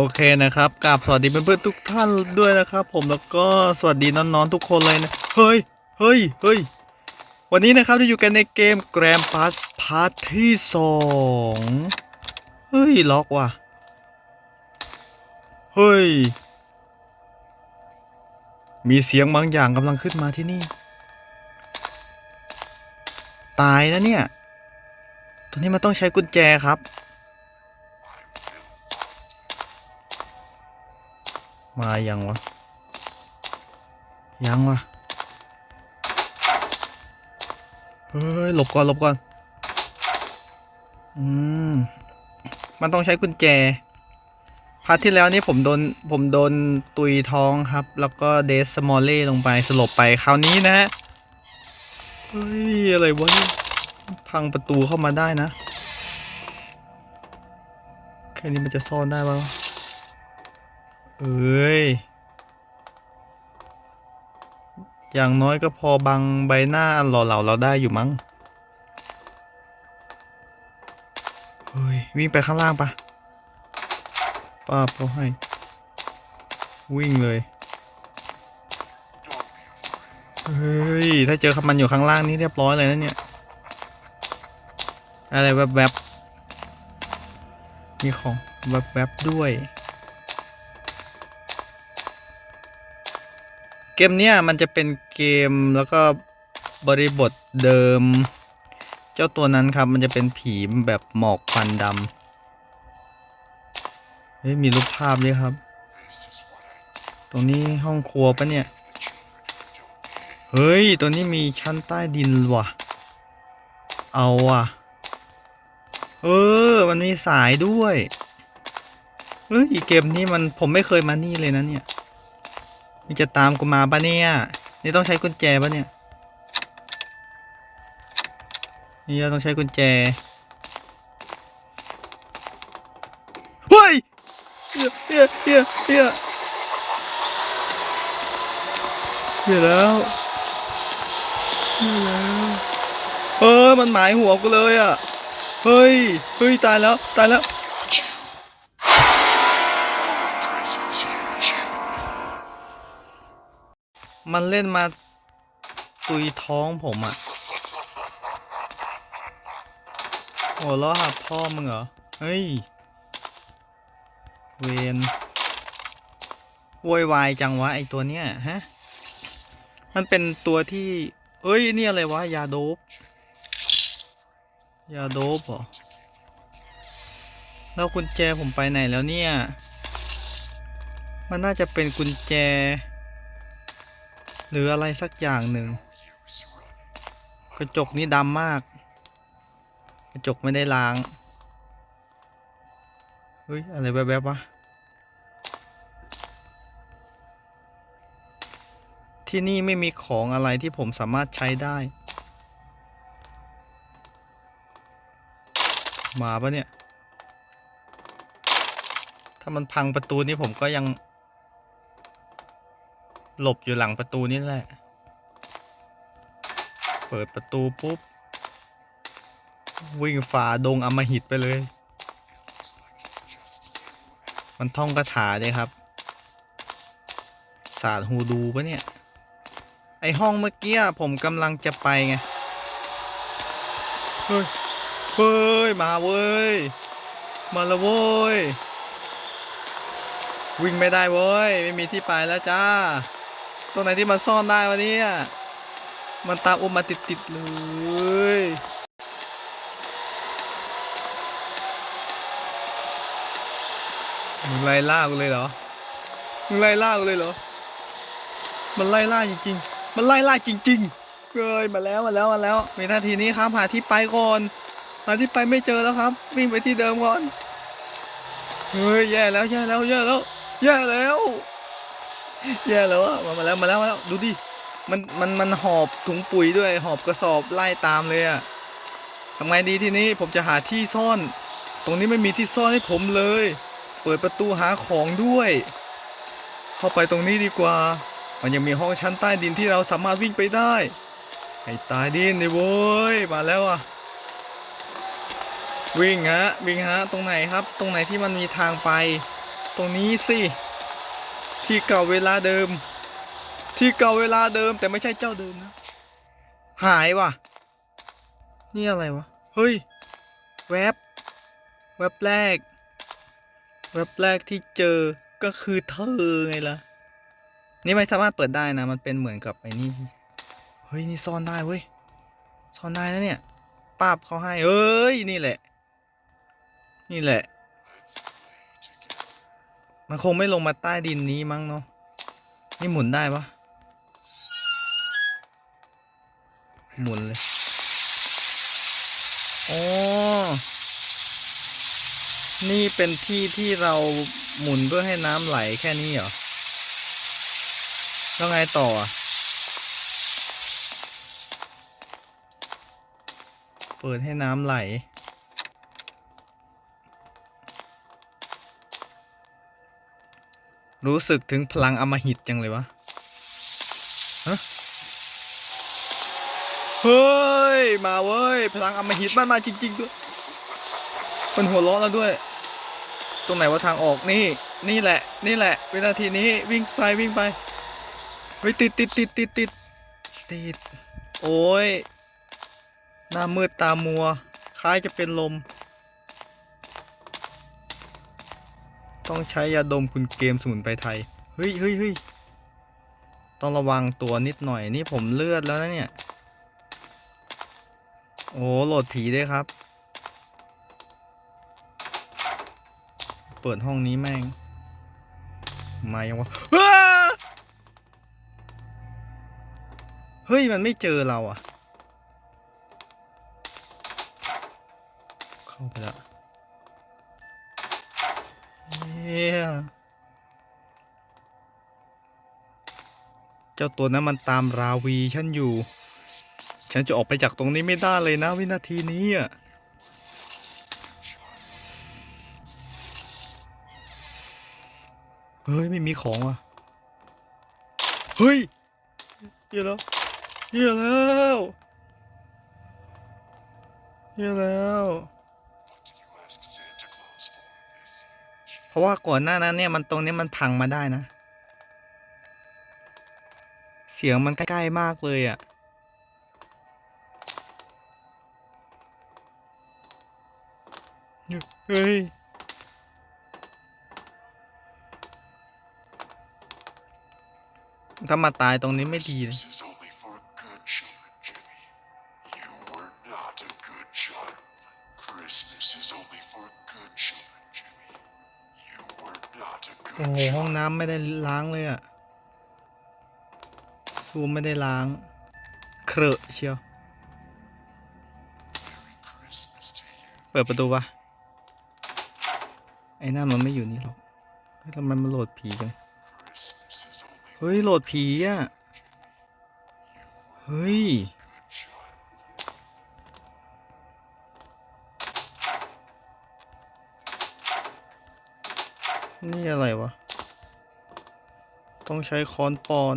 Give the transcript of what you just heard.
โอเคนะครับกราบสวัสดีเพื่อนๆทุกท่านด้วยนะครับ ผมแล้วก็สวัสดีน้องๆทุกคนเลยนะเฮ้ยเฮ้ยเฮ้ยวันนี้นะครับเราอยู่กันในเกม Grand Pass พาร์ทที่สองเฮ้ยล็อกว่ะเฮ้ยมีเสียงบางอย่างกำลังขึ้นมาที่นี่ ตายนะเนี่ยตอนนี้มันต้องใช้กุญแจครับ มายังวะ ยังวะ เฮ้ย หลบก่อน หลบก่อน อืม มันต้องใช้กุญแจ พาร์ทที่แล้วนี่ผมโดน ผมโดนตุยท้องครับ แล้วก็เดสมอลเล่ลงไป สลบไป คราวนี้นะฮะ เฮ้ย อะไรวะเนี่ยพังประตูเข้ามาได้นะ แค่นี้มันจะซ่อนได้ปะ เอ้ย อย่างน้อยก็พอบังใบหน้าหล่อเหลาเราได้อยู่มั้ง เฮ้ย วิ่งไปข้างล่างปะป้าบเขาให้ วิ่งเลย เฮ้ย ถ้าเจอมันอยู่ข้างล่างนี่เรียบร้อยเลยนะเนี่ย อะไรแวบๆมีของแวบๆด้วย เกมเนี้ยมันจะเป็นเกมแล้วก็บริบทเดิม เจ้าตัวนั้นครับมันจะเป็นผีแบบหมอกควันดำเฮ้ยมีรูปภาพด้วยครับ ตรงนี้ห้องครัวปะเนี่ย เฮ้ย ตัวนี้มีชั้นใต้ดินว่ะ เอาว่ะ เออ มันมีสายด้วย เฮ้ยเกมนี้มันผมไม่เคยมานี่เลยนะเนี่ย นี่จะตามกูมาปะเนี่ย นี่ต้องใช้กุญแจปะเนี่ย นี่เราต้องใช้กุญแจ เฮ้ยเฮียเฮียเฮียเฮียเฮียแล้วเฮียแล้วเออมันหมายหัวกูเลยอะ เฮ้ย เฮ้ย ตายแล้ว ตายแล้ว มันเล่นมาตุยท้องผมอะ่ะ โอ้ล้อหักพ่อมึงเหรอ เฮ้ย เวนโวยวายจังวะ ไอตัวเนี้ยฮะ มันเป็นตัวที่ เอ้ย นี่อะไรวะ ยาโดบ ยาโดบเหรอ แล้วกุญแจผมไปไหนแล้วเนี่ย มันน่าจะเป็นกุญแจ หรืออะไรสักอย่างหนึ่ง กระจกนี่ดำมาก กระจกไม่ได้ล้าง เฮ้ย อะไรแวบๆวะ ที่นี่ไม่มีของอะไรที่ผมสามารถใช้ได้ มาปะเนี่ย ถ้ามันพังประตูนี่ผมก็ยัง หลบอยู่หลังประตูนี่แหละ เปิดประตูปุ๊บ วิ่งฝ่าดงอมหิตไปเลย มันท่องคาถาเลยครับ ศาสตร์ฮูดูปะเนี่ย ไอห้องเมื่อกี้ผมกำลังจะไปไง เฮ้ย เฮ้ย มาเว้ย มาละเว้ยวิ่งไม่ได้เว้ย ไม่มีที่ไปแล้วจ้า ตรงไหนที่มันซ่อนได้วะเนี่ยมันตามอุ้มมาติดๆเลยมึงไล่ล่ากูเลยเหรอ มึงไล่ล่ากูเลยเหรอ มันไล่ล่าจริงๆ มันไล่ล่าจริงๆเฮ้ยมาแล้วมาแล้วมาแล้ว มีนาทีนี้ครับหาที่ไปก่อน หาที่ไปไม่เจอแล้วครับ วิ่งไปที่เดิมก่อน เฮ้ยแย่แล้วแย่แล้วแย่แล้วแย่แล้ว แย่แล้วอะมาแล้วมาแล้วมาแล้วดูดิมันมันมันหอบถุงปุ๋ยด้วย หอบกระสอบไล่ตามเลยอะทำไงดีทีนี้ผมจะหาที่ซ่อน ตรงนี้ไม่มีที่ซ่อนให้ผมเลย เปิดประตูหาของด้วย เข้าไปตรงนี้ดีกว่า มันยังมีห้องชั้นใต้ดินที่เราสามารถวิ่งไปได้ให้ตายดินเลยโว้ยมาแล้วอะวิ่งฮะวิ่งฮะตรงไหนครับ ตรงไหนที่มันมีทางไป ตรงนี้สิ ที่เก่าเวลาเดิม ที่เก่าเวลาเดิมแต่ไม่ใช่เจ้าเดิมนะ หายว่ะ นี่อะไรวะ เฮ้ย แวบ แวบแรก แวบแรกที่เจอก็คือเธอไงล่ะ นี่ไม่สามารถเปิดได้นะ มันเป็นเหมือนกับไอ้นี่ เฮ้ย นี่ซ่อนได้เว้ย ซ่อนได้นะเนี่ยป้าบเขาให้ เอ้ย นี่แหละ นี่แหละ มันคงไม่ลงมาใต้ดินนี้มั้งเนาะ นี่หมุนได้ปะหมุนเลยอ๋อนี่เป็นที่ที่เราหมุนเพื่อให้น้ำไหลแค่นี้เหรอ แล้วไงต่ออะเปิดให้น้ำไหล รู้สึกถึงพลังอมหิตจังเลยวะฮะเฮ้ย มาเว้ย พลังอมหิตมันมาจริงๆด้วยมันหัวเราะแล้วด้วย ตรงไหนว่าทางออกนี่ นี่แหละ นี่แหละ วินาทีนี้วิ่งไปวิ่งไปเฮ้ยติดติดติดติดติดติด โอ้ย หน้ามืดตามัว คล้ายจะเป็นลม ต้องใช้ยาดมคุณเกมสมุนไพรไทย เฮ้ยเฮ้ยเฮ้ยต้องระวังตัวนิดหน่อยนี่ผมเลือดแล้วนะเนี่ย โอ้โหลดผีด้วยครับ เปิดห้องนี้แม่ง มายังวะ เฮ้ย มันไม่เจอเราอะเข้าไปละ ฮียเจ้าตัวนั้นมันตามราวีฉันอยู่ ฉันจะออกไปจากตรงนี้ไม่ได้เลยนะวินาทีนี้อะเฮ้ย ไม่มีของว่ะ เฮ้ยเหี้ยแล้วเหี้ยแล้วเหี้ยแล้ว ราะว่าก่อนหน้านั้นเนี่ยมันตรงนี้มันพังมาได้นะ เสียงมันใกล้ๆมากเลยอะ่ะเฮ้ยถ้ามาตายตรงนี้ไม่ดีเลย โอ้โหห้องน้ำไม่ได้ล้างเลยอะ่ะซูมไม่ได้ล้าง เครอะเชียว เปิดประตูปะไอ้นั่นมันไม่อยู่นี่หรอกเฮ้ยทำไมมันโหลดผีจัง เฮ้ย โหลดผีอะเฮ้ย นี่อะไรวะ ต้องใช้ค้อนปอน